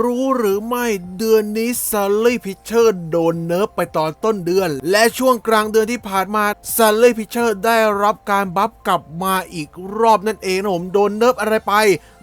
รู้หรือไม่เดือนนี้ซัลลี่พิเชอร์โดนเนิร์ฟไปตอนต้นเดือน และช่วงกลางเดือนที่ผ่านมาซัลลี่พิเชอร์ได้รับการบัฟกลับมาอีกรอบนั่นเองนะผมโดนเนิร์ฟอะไรไป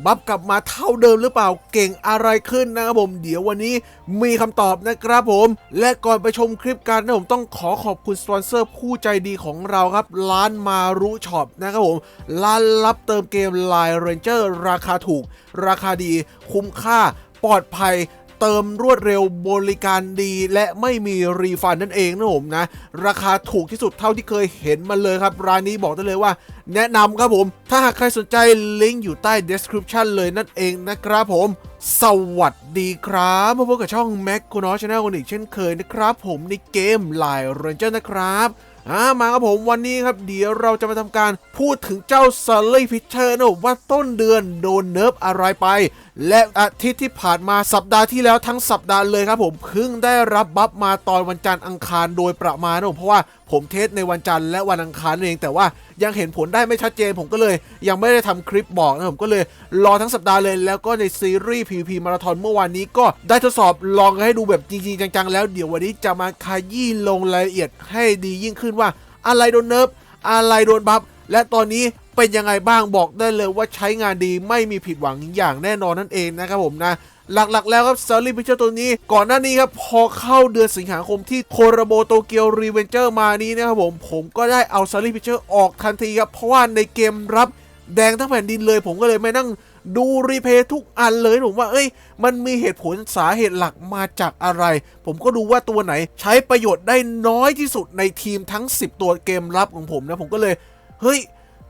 บัฟกลับมาเท่าเดิมหรือเปล่าเก่งอะไรขึ้นนะครับผม เดี๋ยววันนี้มีคำตอบนะครับผม และก่อนไปชมคลิปกันนะผมต้องขอขอบคุณสปอนเซอร์ผู้ใจดีของเราครับร้านมารุช็อปนะครับผมร้านรับเติมเกม Line Ranger ราคาถูก ราคาดีคุ้มค่า ปลอดภัยเติมรวดเร็วบริการดีและไม่มีรีฟันนั่นเองนะผมนะ ราคาถูกที่สุดเท่าที่เคยเห็นมาเลยครับ ร้านนี้บอกได้เลยว่า แนะนำครับผม ถ้าหากใครสนใจลิงก์อยู่ใต้ description เลยนั่นเองนะครับผม สวัสดีครับมาพบกับช่อง Mac คุณน้อชาแนลคนอีกเช่นเคยนะครับผมในเกม Line Ranger นะครับ อ่ามาครับผมวันนี้ครับเดี๋ยวเราจะมาทำการพูดถึงเจ้าซัลลี่พิชเชอร์นะว่าต้นเดือนโดนเนิร์ฟอะไรไป และอาทิตย์ที่ผ่านมาสัปดาห์ที่แล้วทั้งสัปดาห์เลยครับผมเพิ่งได้รับบัฟมาตอนวันจันทร์อังคารโดยประมาณนะผมเพราะว่า ผมเทสในวันจันทร์และวันอังคารเอง แต่ว่ายังเห็นผลได้ไม่ชัดเจน ผมก็เลย ยังไม่ได้ทำคลิปบอกนะผมก็เลยรอทั้งสัปดาห์เลย แล้วก็ในซีรีส์ PVP มาราธอนเมื่อวานนี้ก็ได้ทดสอบลองให้ดูแบบจริงๆ จังๆ แล้วเดี๋ยววันนี้จะมาขยี้ลงรายละเอียดให้ดียิ่งขึ้นว่าอะไรโดนเนิร์ฟอะไรโดนบัฟและตอนนี้เป็นยังไงบ้างบอกได้เลยว่าใช้งานดีไม่มีผิดหวังอย่างแน่นอนนั่นเองนะครับผมนะ หลักๆ แล้วครับซารีพิเชอร์ตัวนี้ ก่อนหน้านี้ครับพอเข้าเดือนสิงหาคมที่โคราโบโตเกียวรีเวนเจอร์มานี้นะครับผมผมก็ได้เอาซารีพิเชอร์ออกทันทีครับเพราะว่าในเกมรับแดงทั้งแผ่นดินเลย ผมก็เลยไม่นั่งดูรีเพย์ทุกอันเลยผมว่าเอ้ย มันมีเหตุผลสาเหตุหลักมาจากอะไร ผมก็ดูว่าตัวไหนใช้ประโยชน์ได้น้อยที่สุดในทีมทั้ง 10 ตัวเกมรับของผมนะ ผมก็เลย เฮ้ย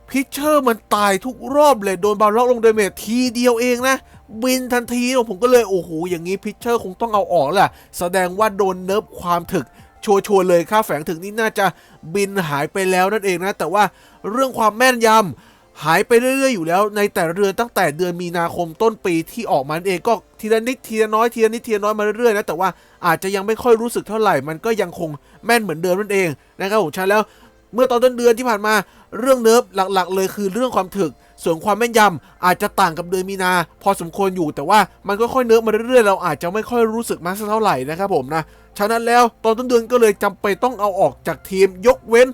พิชเชอร์มันตายทุกรอบเลย โดนบาล็อกลงเดเมจทีเดียวเองนะ บินทันทีผมก็เลยโอ้โหอย่างนี้พิชเชอร์คงต้องเอาออกแหละแสดงว่าโดนเนิร์ฟความถึกชัวร์เลยค่าแฝงถึกนี่น่าจะบินหายไปแล้วนั่นเองนะ แต่ว่าเรื่องความแม่นยำหายไปเรื่อย ๆ อยู่แล้ว ในแต่ละเดือนตั้งแต่เดือนมีนาคมต้นปีที่ออกมาเองก็ทีละนิดทีละน้อยทีละนิดทีละน้อยมาเรื่อยๆนะแต่ว่าอาจจะยังไม่ค่อยรู้สึกเท่าไหร่ มันก็ยังคงแม่นเหมือนเดิมนั่นเองนะครับผมใช่แล้วเมื่อตอนต้นเดือนที่ผ่านมา เรื่องเนิร์ฟหลักๆ เลยคือเรื่องความถึก ส่วนความแม่นยำอาจจะต่างกับเดือนมีนา พอสมควรอยู่แต่ว่ามันก็ค่อยเนิร์ฟมาเรื่อยๆ เราอาจจะไม่ค่อยรู้สึกมากสักเท่าไหร่นะครับผมนะ ฉะนั้นแล้วตอนต้นเดือนก็เลยจำเป็นต้องเอาออกจากทีม ยกเว้น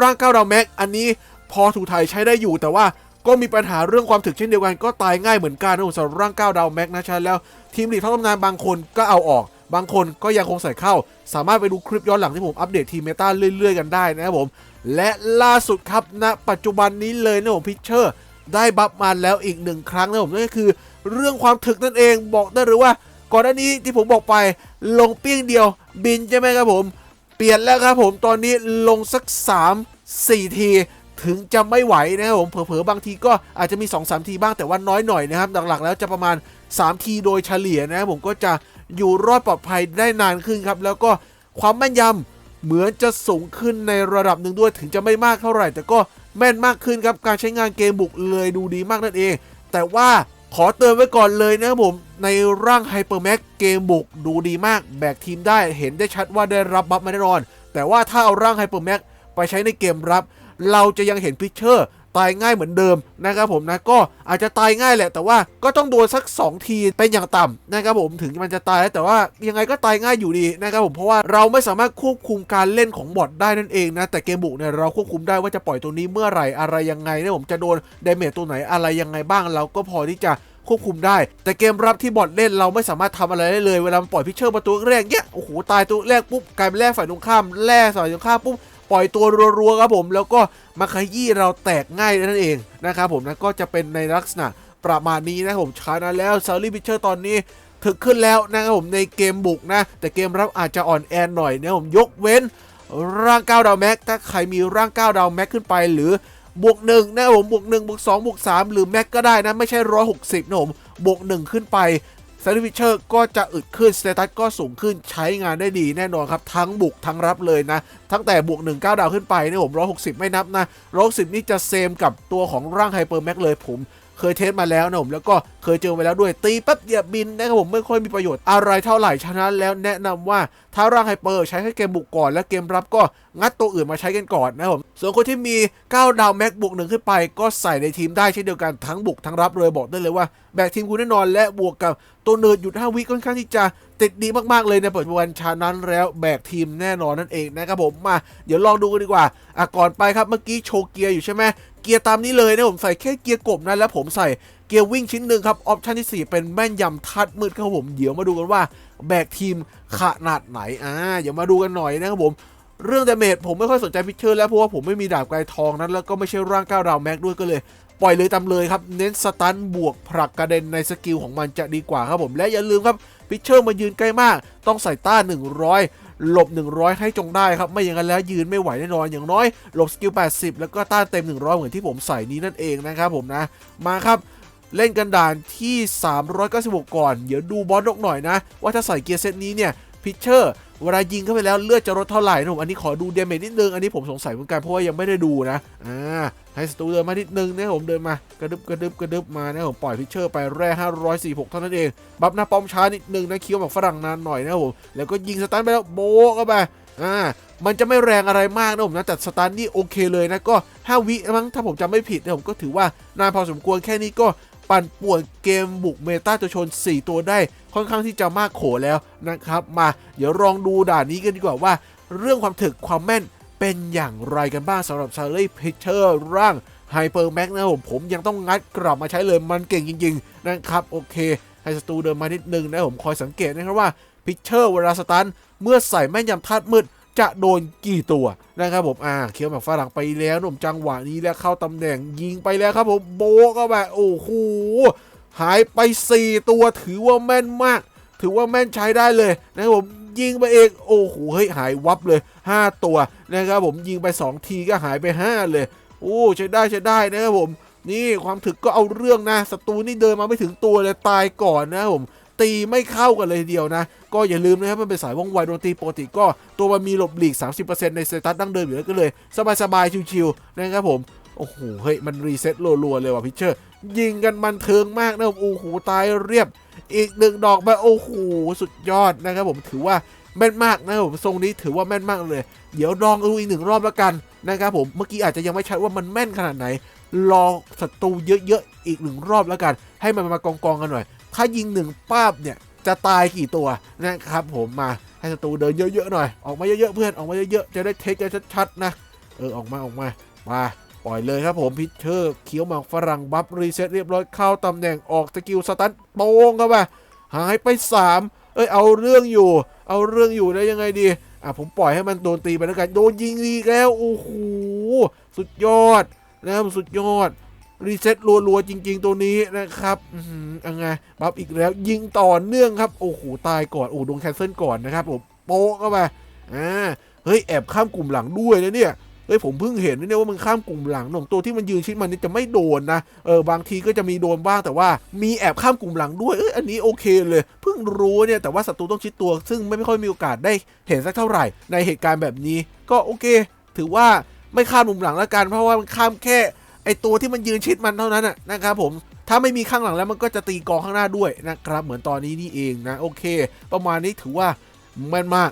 ร่างก้าวดาวแม็กอันนี้พอถูกไทยใช้ได้อยู่แต่ว่าก็มีปัญหาเรื่องความถึกเช่นเดียวกันก็ตายง่ายเหมือนกันนะสำหรับร่างก้าวดาวแม็กนะฉะนั้นแล้วทีมลีกทั้งตำนานบางคนก็เอาออกบางคนก็ยังคงใส่เข้า สามารถไปดูคลิปย้อนหลังที่ผมอัปเดตทีมเมตาเรื่อยๆ กันได้นะครับผม และล่าสุดครับณปัจจุบันนี้เลยนะผมพิชเชอร์ ได้บัฟมาแล้วอีกหนึ่งครั้งนะผมนั่นก็คือ เรื่องความถึกนั่นเองบอกได้เลยว่า ก่อนหน้านี้ที่ผมบอกไปลงเปี้ยงเดียวบินใช่ไหมครับผม เปลี่ยนแล้วครับผมตอนนี้ลงสัก 3 4 ทีถึงจะไม่ไหวนะครับผมเผลอๆบางทีก็อาจจะมี 2-3ทีบ้างแต่ว่าน้อยหน่อยนะครับหลักๆ แล้วจะประมาณ 3 ทีโดยเฉลี่ยนะครับผมก็จะอยู่รอดปลอดภัยได้นานขึ้นครับ แล้วก็ความแม่นยำ เหมือนจะสูงขึ้นในระดับหนึ่งด้วยถึงจะไม่มากเท่าไหร่ แต่ก็แม่นมากขึ้นครับการใช้งานเกมบุกเลยดูดีมากนั่นเอง แต่ว่าขอเตือนไว้ก่อนเลยนะครับผม ในร่างไฮเปอร์แม็กเกมบุกดูดีมาก แบกทีมได้เห็นได้ชัดว่าได้รับบัฟมาแน่นอน แต่ว่าถ้าเอาร่างไฮเปอร์แม็กไปใช้ในเกมรับ เราจะยังเห็นพิเชอร์ ตายง่ายเหมือนเดิมนะครับผมนะก็อาจจะตายง่ายแหละ แต่ว่าก็ต้องโดนสัก 2 ทีเป็นอย่างต่ำนะครับผมถึงมันจะตายแต่ว่ายังไงก็ตายง่ายอยู่ดีนะครับผมเพราะว่าเราไม่สามารถควบคุมการเล่นของบอทได้นั่นเองนะแต่เกมบุกเนี่ยเราควบคุมได้ว่าจะปล่อยตัวนี้เมื่อไหร่อะไรยังไงนะผมจะโดนเดเมจตัวไหนอะไรยังไงบ้างเราก็พอที่จะควบคุมได้ แต่เกมรับที่บอทเล่นเราไม่สามารถทำอะไรได้เลย เวลาปล่อยพิชเชอร์มาตัวแรกเนี้ยโอ้โหตายตัวแรกปุ๊บกลายเป็นแรกฝ่ายตรงข้ามแรกฝ่ายตรงข้ามปุ๊บ ปล่อยตัวรัวๆครับผม แล้วก็มาขยี้เราแตกง่ายนั่นเองนะครับผมนะก็จะเป็นในลักษณะประมาณนี้นะผมชานะแล้วซารีพิเชอร์ตอนนี้ถึกขึ้นแล้วนะครับผมในเกมบุกนะ แต่เกมรับอาจจะอ่อนแอหน่อยนะผมยกเว้น ร่างก้าวดาวแม็กถ้าใครมีร่างก้าวดาวแม็กขึ้นไปหรือบวกหนึ่งนะผมบวกหนึ่งบวกสองบวกสามหรือแม็กก็ได้นะ ไม่ใช่ร้อยหกสิบนะผมบวกหนึ่งขึ้นไป ซาริฟิเชอร์ก็จะอึดขึ้นสเตตัสก็สูงขึ้นใช้งานได้ดีแน่นอนครับ ทั้งบุกทั้งรับเลยนะ ตั้งแต่บวก1 9 ดาวขึ้นไปเนี่ยผม160 ไม่นับนะ160 นี่จะเซมกับตัวของร่างไฮเปอร์แม็กเลยผม เคยเทสมาแล้วนะผมแล้วก็เคยเจอมาแล้วด้วยตีแป๊บเดียวบินนะครับผมไม่ค่อยมีประโยชน์อะไรเท่าไหร่ฉะนั้นแล้วแนะนำว่าถ้าร่างไฮเปอร์ใช้แค่เกมบุกก่อน และเกมรับก็งัดตัวอื่นมาใช้กันก่อนนะครับผมส่วนคนที่มี 9 ดาวแม็กบวกหนึ่งขึ้นไป ก็ใส่ในทีมได้เช่นเดียวกันทั้งบุกทั้งรับเลยบอกได้เลยว่าแบกทีมคุณแน่นอนและบวกกับตัวเนิร์ดหยุด5วิค่อนข้างที่จะติดดีมากๆเลยในปัจจุบันฉะนั้นแล้วแบกทีมแน่นอนนั่นเองนะครับผมมา เดี๋ยวลองดูกันดีกว่าอะก่อนไปครับเมื่อกี้โชว์เกียร์อยู่ใช่ไหม เกียร์ตามนี้เลยนะผมใส่แค่เกียร์กบนะแล้วผมใส่เกียร์วิ่งชิ้นหนึ่งครับออปชันที่ 4 เป็นแม่นยำทัดมืดครับผมเดี๋ยวมาดูกันว่าแบกทีมขนาดไหนอ่าเดี๋ยวมาดูกันหน่อยนะครับผมเรื่องดาเมจผมไม่ค่อยสนใจพิเชอร์แล้วเพราะว่าผมไม่มีดาบไกลทองนั้น แล้วก็ไม่ใช่ร่างก้าวดาวแม็กด้วยก็เลย ปล่อยเลยตามเลยครับ เน้นสตันบวกผลักกระเด็นในสกิลของมันจะดีกว่าครับผมและอย่าลืมครับพิเชอร์มายืนใกล้มาก ต้องใส่ต้าน100 หลบ 100 ให้จงได้ครับ ไม่อย่างนั้นแล้วยืนไม่ไหวแน่นอนอย่างน้อยหลบสกิล 80 แล้วก็ต้านเต็ม 100 เหมือนที่ผมใส่นี้นั่นเองนะครับผมนะ มาครับเล่นกันด่านที่ 396 ก่อน เดี๋ยวดูบอสนกหน่อยนะ ว่าถ้าใส่เกียร์เซตนี้เนี่ยพิชเชอร์ เวลายิงเข้าไปแล้วเลือดจะลดเท่าไหร่นะผมอันนี้ขอดูเดเมจนิดนึง อันนี้ผมสงสัยเหมือนกันเพราะว่ายังไม่ได้ดูนะอ่าให้สตูเดินมานิดนึงนะผมเดินมากระดึบกระดึบกระดึบมานะผมปล่อยพิชเชอร์ไปแร่546 เท่านั้นเอง บัฟหน้าป้อมช้านิดนึงนะเคี้ยวแบบฝรั่งนานหน่อยนะผมแล้วก็ยิงสตันไปแล้วโบะเข้าไปอ่ามันจะไม่แรงอะไรมากนะผมนะแต่สตาร์ทนี่โอเคเลยนะก็ 5 วิมั้งถ้าผมจำไม่ผิดนะผมก็ถือว่านานพอสมควรแค่นี้ก็ ปั่นป่วนเกมบุกเมตาตัวชน 4 ตัวได้ค่อนข้างที่จะมากโขแล้วนะครับ มาเดี๋ยวลองดูด่านนี้กันดีกว่าว่า เรื่องความถึกความแม่นเป็นอย่างไรกันบ้างสำหรับซาร์ลี่พิชเชอร์ร่างไฮเปอร์แม็กนะผมผมยังต้องงัดกลับมาใช้เลยมันเก่งจริง ๆ นะครับ โอเค ให้สตูเดินมานิดนึงนะผมคอยสังเกตนะครับว่าพิชเชอร์เวลาสตันเมื่อใส่แม่นยำธาตุมืด จะโดนกี่ตัวนะครับผมอ่าเคี้ยวแบบฝรั่งไปแล้วหนุ่มจังหวะนี้แล้วเข้าตำแหน่งยิงไปแล้วครับผมโบก็แบบโอ้โหหายไป 4 ตัวถือว่าแม่นมาก ถือว่าแม่นใช้ได้เลยนะครับผมยิงไปเองโอ้โหเฮ้ยหายวับเลย 5 ตัวนะครับผมยิงไป 2 ทีก็หายไป 5 เลยโอ้ใช้ได้ใช้ได้นะครับผมนี่ความถึกก็เอาเรื่องนะศัตรูนี่เดินมาไม่ถึงตัวเลยตายก่อนนะครับผม ตีไม่เข้ากันเลยทีเดียวนะ ก็อย่าลืมนะครับมันเป็นสายว่องไวโดนตีปกติก็ตัวมันมีหลบหลีก 30%ในสเตตัสดั้งเดิมอยู่แล้วก็เลย สบายๆชิวๆนะครับผมโอ้โหเฮ้ยมันรีเซ็ตรัวๆเลยว่ะพิชเชอร์ยิงกันมันเทิงมากนะโอ้โหตายเรียบ อีกหนึ่งดอกไปโอ้โหสุดยอดนะครับผมถือว่าแม่นมากนะครับผมทรงนี้ถือว่าแม่นมากเลย เดี๋ยวลองดูอีกหนึ่งรอบแล้วกันนะครับผมเมื่อกี้อาจจะยังไม่ชัดว่ามันแม่นขนาดไหนรอศัตรูเยอะๆอีกหนึ่งรอบแล้วกัน ให้มันมากองๆกันหน่อย ถ้ายิงหนึ่งป้าบเนี่ยจะตายกี่ตัวนะครับผมมาให้ศัตรูเดินเยอะๆหน่อยออกมาเยอะๆเพื่อนออกมาเยอะๆจะได้เทคกันชัดๆนะเออออกมาออกมามาปล่อยเลยครับผมพิชเชอร์เขียวหมากฝรั่งบัฟรีเซ็ตเรียบร้อยเข้าตำแหน่งออกสกิลสตันโป้งเข้าไปหายไป 3 เอ้ยเอาเรื่องอยู่ เอาเรื่องอยู่ได้ยังไงดีอะผมปล่อยให้มันโดนตีไปแล้วกันโดนยิงอีกแล้วโอ้โหสุดยอดนะครับสุดยอด รีเซ็ตรัวๆจริง ๆ ตัวนี้นะครับอือหือยังไงบัฟอีกแล้วยิงต่อเนื่องครับ โอ้โหตายก่อน โอ้โดนแคนเซิลก่อนนะครับผมโป๊ะเข้าไปอ่าเฮ้ยแอบข้ามกลุ่มหลังด้วยนะเนี่ยเฮ้ยผมเพิ่งเห็นนะเนี่ยว่ามันข้ามกลุ่มหลังหนุ่มตัวที่มันยืนชิดมันนี่จะไม่โดนนะเออบางทีก็จะมีโดนบ้างแต่ว่ามีแอบข้ามกลุ่มหลังด้วยเอ้ยอันนี้โอเคเลย เพิ่งรู้เนี่ยแต่ว่าศัตรูต้องชิดตัว ซึ่งไม่ค่อยมีโอกาสได้เห็นสักเท่าไหร่ ในเหตุการณ์แบบนี้ ก็โอเค ถือว่าไม่ข้ามกลุ่มหลังแล้วกันเพราะว่ามันข้ามแค่ ไอตัวที่มันยืนชิดมันเท่านั้นนะครับผมถ้าไม่มีข้างหลังแล้วมันก็จะตีกองข้างหน้าด้วยนะครับ เหมือนตอนนี้นี่เองนะโอเค ประมาณนี้ถือว่าแม่นมาก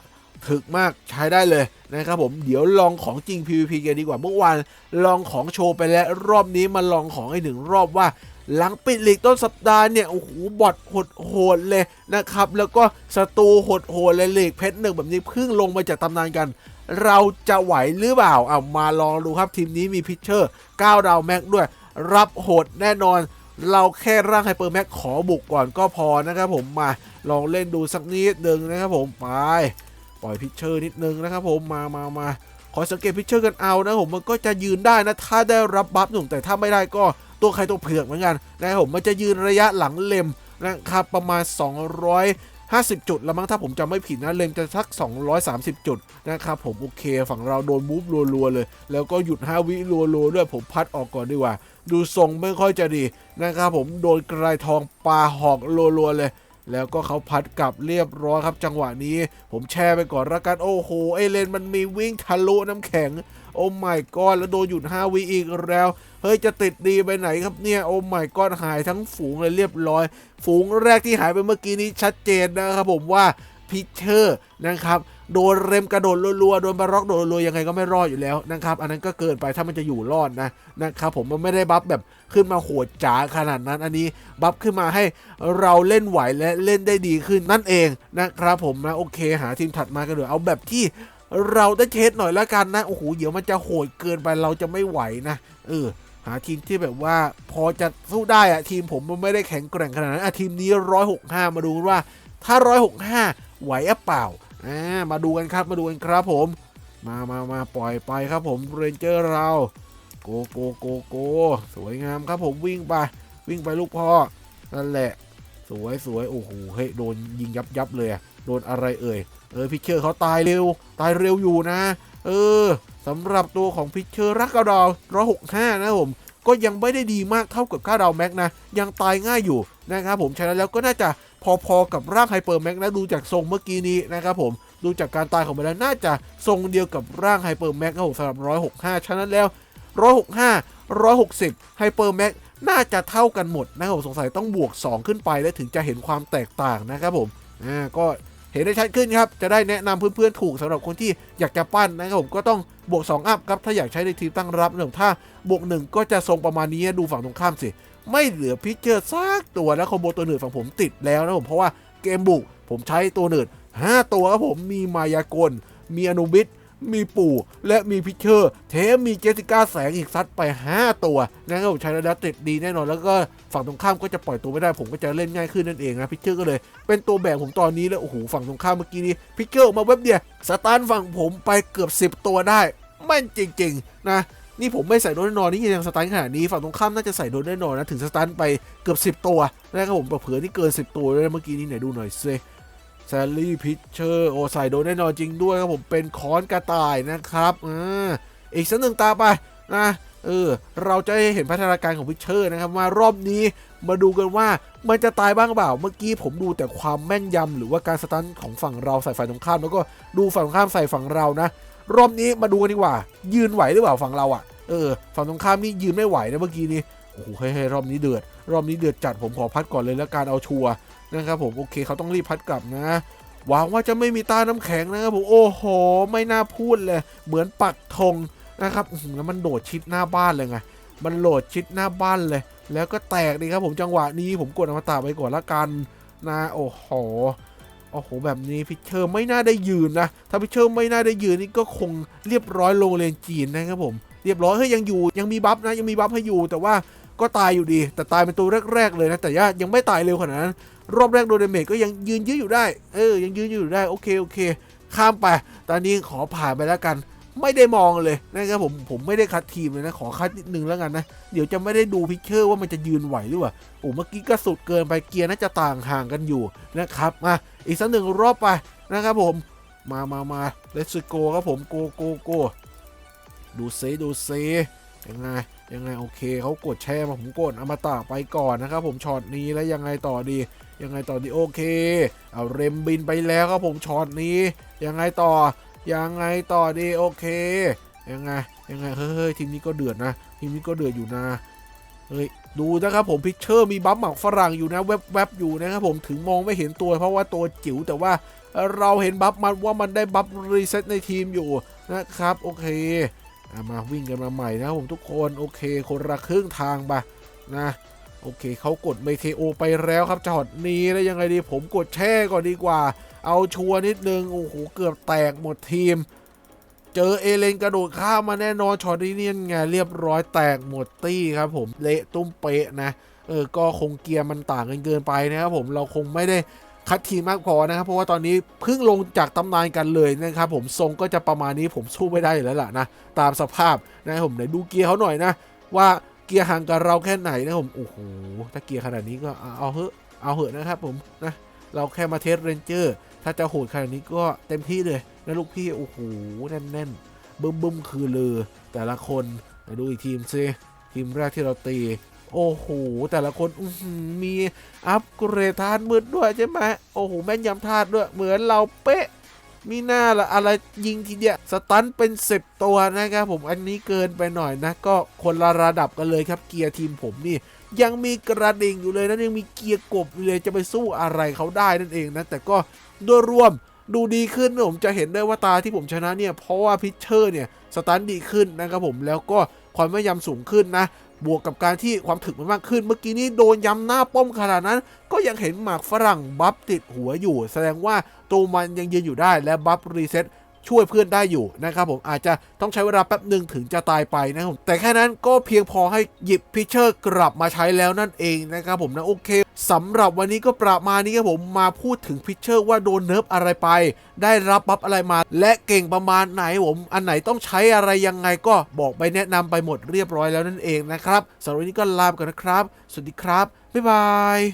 ถึกมากใช้ได้เลยนะครับผมเดี๋ยวลองของจริง PVP กันดีกว่าเมื่อวานลองของโชว์ไปแล้วรอบนี้มาลองของไอ้หนึ่งรอบว่าหลังปิดลีกต้นสัปดาห์เนี่ยโอ้โหบอทโหดโหดเลยนะครับ แล้วก็ศัตรูหดโหดเลยลีกเพชรหนึ่งแบบนี้เพิ่งลงมาจากตำนานกัน เราจะไหวหรือเปล่าเอามาลองดูครับทีมนี้มีพิชเชอร์9ดาวแม็กด้วย รับโหดแน่นอน เราแค่ร่างไฮเปอร์แม็กขอบุกก่อนก็พอนะครับผมมาลองเล่นดูสักนิดหนึ่งนะครับผมไปปล่อยพิชเชอร์นิดนึงนะครับผมมามามาขอสังเกตพิชเชอร์กันเอานะผมมันก็จะยืนได้นะ ถ้าได้รับบัฟหนุ่มแต่ถ้าไม่ได้ก็ตัวใครตัวเผือกเหมือนกันนะครับผมมันจะยืนระยะหลังเลมนะครับประมาณ 200 50 จุดแล้วมั้งถ้าผมจำไม่ผิดนะเลมจะสัก 230 จุดนะครับผมโอเคฝั่งเราโดนมูฟรัวๆเลย แล้วก็หยุด 5 วิรัวๆด้วยผมพัดออกก่อนดีกว่า ดูทรงไม่ค่อยจะดีนะครับผมโดนกระไรทองปลาหอกรัวๆเลยแล้วก็เขาพัดกลับเรียบร้อยครับจังหวะนี้ ผมแชร์ไปก่อนละกันโอ้โหไอเลนมันมีวิ่งทะลุน้ำแข็ง โอ้ไม่ก้อนแล้วโดนหยุด5วิอีกแล้ว เฮ้ยจะติดดีไปไหนครับเนี่ย โอ้ไม่ก้อนหายทั้งฝูงเลยเรียบร้อย ฝูงแรกที่หายไปเมื่อกี้นี้ชัดเจนนะครับผมว่าพิเชอร์นะครับโดนเร็มกระโดดรัวๆโดนบาร็อกโดดรัวยังไงก็ไม่รอดอยู่แล้วนะครับ อันนั้นก็เกินไปถ้ามันจะอยู่รอดนะนะครับผมมันไม่ได้บัฟแบบขึ้นมาโหดจ๋าขนาดนั้น อันนี้บัฟขึ้นมาให้เราเล่นไหวและเล่นได้ดีขึ้นนั่นเองนะครับผมนะโอเคหาทีมถัดมากันเดี๋ยวเอาแบบที่ เราได้เทสหน่อยแล้วกันนะ โอ้โห เดี๋ยวมันจะโหดเกินไปเราจะไม่ไหวนะ เออ หาทีมที่แบบว่าพอจะสู้ได้อะทีมผมมันไม่ได้แข็งแกร่งขนาดนั้นอะทีมนี้ร้อยหกห้ามาดูกันว่า ถ้าร้อยหกห้าไหวอเปล่าอ่ามาดูกันครับมาดูกันครับผม มามามาปล่อยไปครับผมเรนเจอร์เราโกโกโกโกสวยงามครับผมวิ่งไป วิ่งไปลูกพ่อนั่นแหละ สวยสวยโอ้โหเฮ้ยโดนยิงยับยับเลยโดนอะไรเอ่ย เออพิชเชอร์เขาตายเร็ว ตายเร็วอยู่นะ เออสำหรับตัวของพิชเชอร์รักกระดาวร้อยหกห้านะผม ก็ยังไม่ได้ดีมากเท่ากับค่าดาวแม็กนะ ยังตายง่ายอยู่นะครับผมฉะนั้นแล้วก็น่าจะพอๆกับร่างไฮเปอร์แม็กนะดูจากทรงเมื่อกี้นี้นะครับผมดูจากการตายของมันแล้วน่าจะทรงเดียวกับร่างไฮเปอร์แม็กครับผมสำหรับ165 ฉะนั้นแล้ว 165 160ไฮเปอร์แม็กน่าจะเท่ากันหมดนะครับผมสงสัยต้องบวก 2 ขึ้นไป แล้วถึงจะเห็นความแตกต่างนะครับผมอ่าก็ เห็นได้ชัดขึ้นครับ จะได้แนะนำเพื่อนๆถูกสำหรับคนที่อยากจะปั้นนะครับผมก็ต้องบวก 2 อัพครับ ถ้าอยากใช้ในทีมตั้งรับนะครับถ้าบวก 1 ก็จะทรงประมาณนี้ดูฝั่งตรงข้ามสิ ไม่เหลือพิเจอร์ซากตัวแล้วคอมโบตัวหนืดฝั่งผมติดแล้วนะผมเพราะว่าเกมบุกผมใช้ตัวหนืด5 ตัวครับผมมีมายากลมีอนุบิท มีปู่และมีพิเชอร์ เทมมีเจสิก้าแสงอีกซัดไป 5 ตัวนะครับผมใช้ระดับติดดีแน่นอนแล้วก็ฝั่งตรงข้ามก็จะปล่อยตัวไม่ได้ผมก็จะเล่นง่ายขึ้นนั่นเองนะพิเชอร์ก็เลย เป็นตัวแบกผมตอนนี้แล้วโอ้โหฝั่งตรงข้ามเมื่อกี้นี้พิเชอร์ออกมาเว็บเดียวสตาร์ทฝั่งผมไปเกือบ 10 ตัวได้แม่นจริง ๆ นะนี่ผมไม่ใส่โดนแน่นอนนี่ยังสตันขนาดนี้ฝั่งตรงข้ามน่าจะใส่โดนแน่นอนนะถึงสตันไปเกือบ 10 ตัวนะครับผมเผื่อนี่เกิน 10 ตัวเลยเมื่อกี้นี้ไหนดูหน่อยซิ ซลลี่พิชเชอร์โอใส่โดนแน่นอนจริงด้วยครับผมเป็นค้อนกระต่ายนะครับอ่าอีกสักหนึ่งตาไปนะเออเราจะเห็นพัฒนาการของพิชเชอร์นะครับว่ารอบนี้มาดูกันว่ามันจะตายบ้างเปล่า เมื่อกี้ผมดูแต่ความแม่นยำหรือว่าการสตันของฝั่งเราใส่ฝ่ายตรงข้าม แล้วก็ดูฝั่งตรงข้ามใส่ฝั่งเรานะ รอบนี้มาดูกันดีกว่า ยืนไหวหรือเปล่าฝั่งเราอะ่ะเออฝั่งตรงข้ามนี่ยืนไม่ไหวนะเมื่อกี้นี้โอ้โหเฮ้ยรอบนี้เดือด รอบนี้เดือดจัดผมขอพัดก่อนเลยแล้วการเอาชัวร์ นะครับผมโอเคเขาต้องรีบพัดกลับนะหวังว่าจะไม่มีตาน้ำแข็งนะครับผมโอ้โห ไม่น่าพูดเลย เหมือนปักธงนะครับแล้วมันโดดชิดหน้าบ้านเลยไงมันโหลดชิดหน้าบ้านเลย แล้วก็แตกดีครับผมจังหวะนี้ผมกดอมตะไปก่อนละกันนะโอ้โหโอ้โหแบบนี้พิชเชอร์ไม่น่าได้ยืนนะ ถ้าพิชเชอร์ไม่น่าได้ยืนนี่ก็คงเรียบร้อยโรงเรียนจีนนะครับผม เรียบร้อยเฮ้ยยังอยู่ยังมีบัฟนะยังมีบัฟให้อยู่แต่ว่าก็ตายอยู่ดี แต่ตายเป็นตัวแรก ๆ เลยนะ แต่ยังไม่ตายเร็วขนาดนั้น รอบแรกโดนเดเมจก็ยังยืนยื้ออยู่ได้ เออ ยังยืนอยู่ได้โอเคโอเค ข้ามไป ตอนนี้ขอผ่านไปแล้วกัน ไม่ได้มองเลยนะครับผมผมไม่ได้คัดทีมเลยนะขอคัดนิดนึงแล้วกันนะเดี๋ยวจะไม่ได้ดูพิชเชอร์ว่ามันจะยืนไหวหรือเปล่าโอ้เมื่อกี้ก็สุดเกินไปเกียร์น่าจะต่างห่างกันอยู่นะครับมาอีกสักหนึ่งรอบไปนะครับผมมามามาเลสโกครับผมโกโกโกดูเซดูเซยังไง ยังไงโอเคเขากดแชร์มาผมกดอมตะไปก่อนนะครับผมช็อตนี้แล้วยังไงต่อดี ยังไงต่อดีโอเค เอาเรมบินไปแล้วครับผมช็อตนี้ ยังไงต่อ ยังไงต่อดีโอเค ยังไงยังไงเฮ้ยทีมนี้ก็เดือดนะทีมนี้ก็เดือดอยู่นะเฮ้ยดูนะครับผมพิชเชอร์มีบัฟหมักฝรั่งอยู่นะแวบแวบๆอยู่นะครับผมถึงมองไม่เห็นตัวเพราะว่าตัวจิ๋วแต่ว่าเราเห็นบัฟมันว่ามันได้บัฟรีเซ็ตในทีมอยู่นะครับโอเค มาวิ่งกันมาใหม่นะผมทุกคนโอเค คนละครึ่งทางไปนะโอเคเขากดเมเทโอไปแล้วครับจอดนี้แล้วยังไงดีผมกดแช่ก่อนดีกว่า เอาชัวร์นิดนึงโอ้โหเกือบแตกหมดทีม เจอเอเลนกระโดดข้ามมาแน่นอนช็อตนี้เนี่ยไงเรียบร้อยแตกหมดตี้ครับผมเละตุ้มเป๊ะนะเออก็คงเกียร์มันต่างกันเกินไปนะครับผมเราคงไม่ได้ คัดทีมมากพอนะครับ เพราะว่าตอนนี้เพิ่งลงจากตำนานกันเลยนะครับผมทรงก็จะประมาณนี้ผมสู้ไม่ได้แล้วล่ะนะตามสภาพนะผมไหนดูเกียร์เขาหน่อยนะว่าเกียร์ห่างกับเราแค่ไหนนะผมโอ้โหถ้าเกียร์ขนาดนี้ก็เอาเหอะเอาเหอะนะครับผมนะเราแค่มาเทสเรนเจอร์ถ้าจะโหดขนาดนี้ก็เต็มที่เลยนะลูกพี่โอ้โหแน่นๆบึ้มบึ้มคือเลยแต่ละคนดูอีกทีมซิทีมแรกที่เราตี โอ้โห แต่ละคนมีอัปเกรดธาตุมืดด้วยใช่ไหมโอ้โห แม่นยำธาตุด้วย เหมือนเราเป๊ะ มีหน้าละอะไรยิงทีเดียวสตันเป็น 10 ตัวนะครับผมอันนี้เกินไปหน่อยนะ ก็คนละระดับกันเลยครับเกียร์ทีมผมนี่ยังมีกระดิ่งอยู่เลยนะยังมีเกียร์กบอยู่เลยจะไปสู้อะไรเขาได้นั่นเองนะ แต่ก็โดยรวมดูดีขึ้นนะผมจะเห็นได้ว่าตาที่ผมชนะเนี่ย เพราะว่าพิชเชอร์เนี่ย สตันดีขึ้นนะครับผมแล้วก็ความแม่นยำสูงขึ้นนะ บวกกับการที่ความถึกมันมากขึ้น เมื่อกี้นี้โดนย้ำหน้าป้อมขนาดนั้น ก็ยังเห็นหมากฝรั่งบัฟติดหัวอยู่ แสดงว่าตัวมันยังยืนอยู่ได้และบัฟรีเซ็ต ช่วยเพื่อนได้อยู่นะครับผมอาจจะต้องใช้เวลาแป๊บหนึ่งถึงจะตายไปนะครับผมแต่แค่นั้นก็เพียงพอให้หยิบพิเชอร์กลับมาใช้แล้วนั่นเองนะครับผมนะโอเคสำหรับวันนี้ก็ประมาณนี้ครับผมมาพูดถึงพิเชอร์ว่าโดนเนิร์ฟอะไรไป ได้รับบัฟอะไรมา และเก่งประมาณไหนผม อันไหนต้องใช้อะไรยังไงก็บอกไปแนะนำไปหมดเรียบร้อยแล้วนั่นเองนะครับสำหรับวันนี้ก็ลาไปก่อนนะครับ สวัสดีครับ บ๊ายบาย